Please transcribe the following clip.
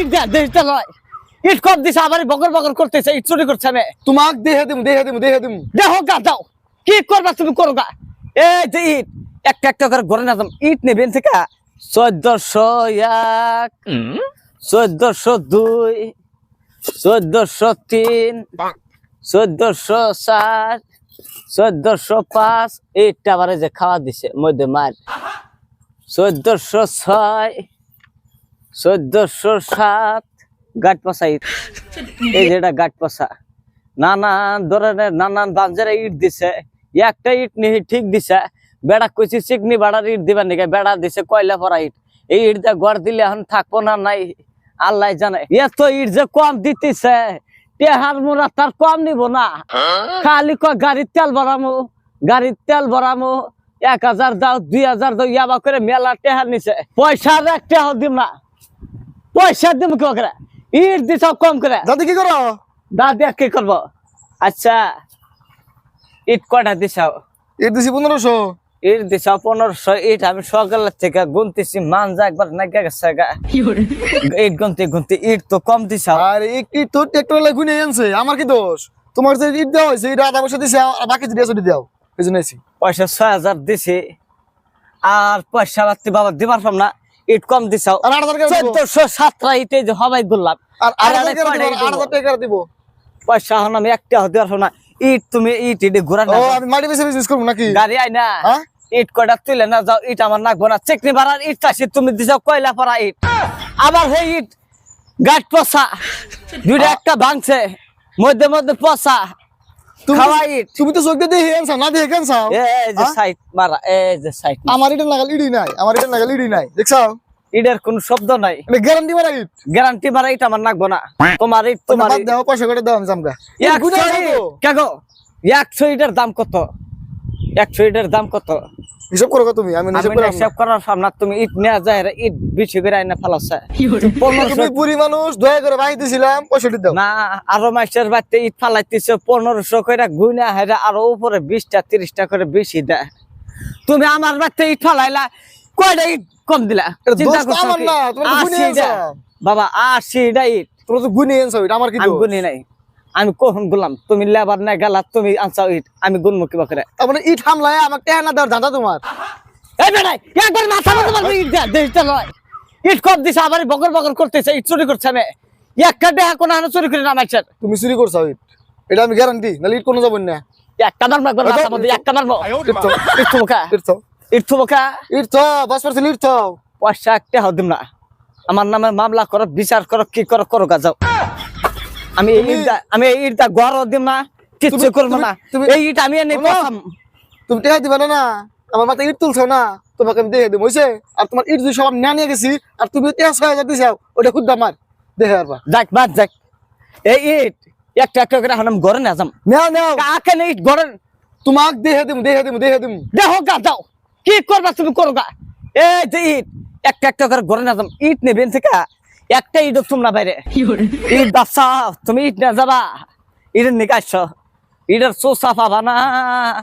ইট দেয়া দেশটা লয় ইট কম দিছে আবার বকর বকর করতেছে ইট চুরি করছে আমি। তোমাক দেহে দিম দেহে দিম দেহে দিম। দেখো গা দাও। কি করবা তুমি করো গা। এই যে ইট একটা একটা করে ঘরে না ইট নেবেন থেকে চোদ্দশো এক চোদ্দশো দুই চোদ্দশো তিন চোদ্দশো চার চোদ্দশো পাঁচ। এইটা আবার যে খাওয়া দিছে মধ্যে মার। চোদ্দশো ছয় চোদ্দশো সাত গাট পচা ইট। এই যেটা গাট পচা। নানান ধরনের নানান বাজারে ইট দিছে। একটা ইট নিহি ঠিক দিছে। বেড়া কইছি চিকনি বেড়ার ইট দিবার নাকি? বেড়া দিছে কয়লা পরা ইট। এই ইট দিয়ে গড় দিলে এখন থাকব না নাই? আল্লাহ জানে। এত ইট যে কম দিতেছে। টেহার মোরা তার কম নিব না। খালি কয় গাড়ির তেল ভরামো। গাড়ির তেল ভরামো। এক হাজার দাও, দুই হাজার দাও, ইয়াবা করে মেলা টেহার নিছে। পয়সার এক টেহার দিব না। পয়সা দিব কি করে? ইট দিছ কম করে। দাদি কি করো? দাদি আর কি করব? আচ্ছা ইট কটা দিছাও এর দিছি পনেরোশো। ইট দিছাও পনেরোশো ইট আমি সকালের থেকে গুনতেছি মান যা একবার নাইকা গেছে ইট গুনতে গুনতে ইট তো কম দিছাও আর একটি তোর ট্রাক্টর লাগু নিয়ে আনছে আমার কি দোষ? তোমার যে ইট দেওয়া হয়েছে এটা আধা পয়সা দিছে আর বাকি দিয়ে চলে দাও এই জন্য পয়সা ছয় হাজার দিছি আর পয়সা বাড়তি বাবা দিবার পাম না। ইট কম দিছাও চোদ্দশো সাতটা ইটে যে হবাই দিব পয়সা হন আমি একটা হতে পারব না। ইট তুমি ইট ইট ঘুরা নাকি? গাড়ি আই না হ্যাঁ? ইট কয়টা তুলে না যাও ইট আমার নাকবো না। চেকনি ভাড়ার ইট চাষি তুমি দিছ কয়লা পড়া ইট। আবার সেই ইট গাছ পচা। দুইটা একটা ভাঙছে মধ্যে মধ্যে পচা। তুমি খাওয়া তো চোখ দিয়ে দেখে না দেখে আনছো এই যে? সাইড মারা এই যে সাইড আমার এটা লাগাল ইডি নাই আমার এটা লাগাল ইডি নাই দেখছ ইটের কোন শব্দ নাই। এটা গ্যারান্টি মারা ইট গ্যারান্টি মারা ইট আমার নাকবো না। তোমার ইট তোমার বাদ দাও পয়সা করে দাও আমি জামগা একশো ইটার কেগো? একশো দাম কত? একশো ইটের দাম কত? হিসাব করো তুমি আমি হিসাব আমি করে হিসাব করার সামনে তুমি ইট নেওয়া যায় ইট বেশি করে আইনা পনেরোশো তুমি বুড়ি মানুষ দয়া করে বাই দিছিলাম পয়সাটি দাও। না আরও মাসের বাড়িতে ইট ফালাইতেছে পনেরোশো করে গুইনা হেরে আরও উপরে বিশটা তিরিশটা করে বেশি দেয়। তুমি আমার বাড়িতে ইট ফালাইলা কয়টা ইট কম দিলা। বাবা আশিটা ইট তোমরা তো গুনে আমার কি আমি দোষ? গুনি নাই। আমি কখন গুলাম? তুমি লেবার নাই গেলা তুমি আনসাও ইট আমি গুনবো কিবা করে। তারপরে ইট হামলায় আমাকে টেহা না দেওয়ার ধান্দা তোমার। এই বেড়াই একবার মাথা মাথা মারবি ইট দেয়া দেশটা লয়। ইট দিছে আবার বকর বকর করতেছে ইট চুরি করছে আমি একটা দেহা কোনো আনো চুরি করে নামাইছে তুমি চুরি করছ ইট। এটা আমি গ্যারান্টি নাহলে ইট কোনো যাবেন না। একটা মারবো একবার মাথা একটা মারবো ইট তো ইট থুবো কা ইট তো বাস পার্সেন্ট ইট পয়সা একটা হদিম না। আমার নামে মামলা করো বিচার করো কি করো করো গা যাও। আমি আমি ইটটা ঘর দিম না কিচ্ছু করব না। এই ইট আমি এনে। তুমি টেহা দিবে না না আমার মাথায় ইট তুলছো না তোমাকে আমি দেখে দিব আর তোমার ইট যদি সব না নিয়ে গেছি আর তুমি টেহা ছয় হাজার দিছাও ওটা খুব আমার দেখে আর যাক বাদ যাক এই ইট একটা একটা করে আমি ঘরে না যাম। নেও নেও। কাকে নেই ইট তোমাক দেখে দিম দেখে দিম দেখে দিম। দেখো গা যাও কি করবা তুমি করো গা এই যে ইট একটা একটা করে ঘরে না যাম। ইট নেবেন থেকে একটা ইট তোমরা বাইরে। ঈদ বাচ্চা তুমি ইট না যাবা। ঈদের নিকাশ ঈদের সুসাফা পাবা না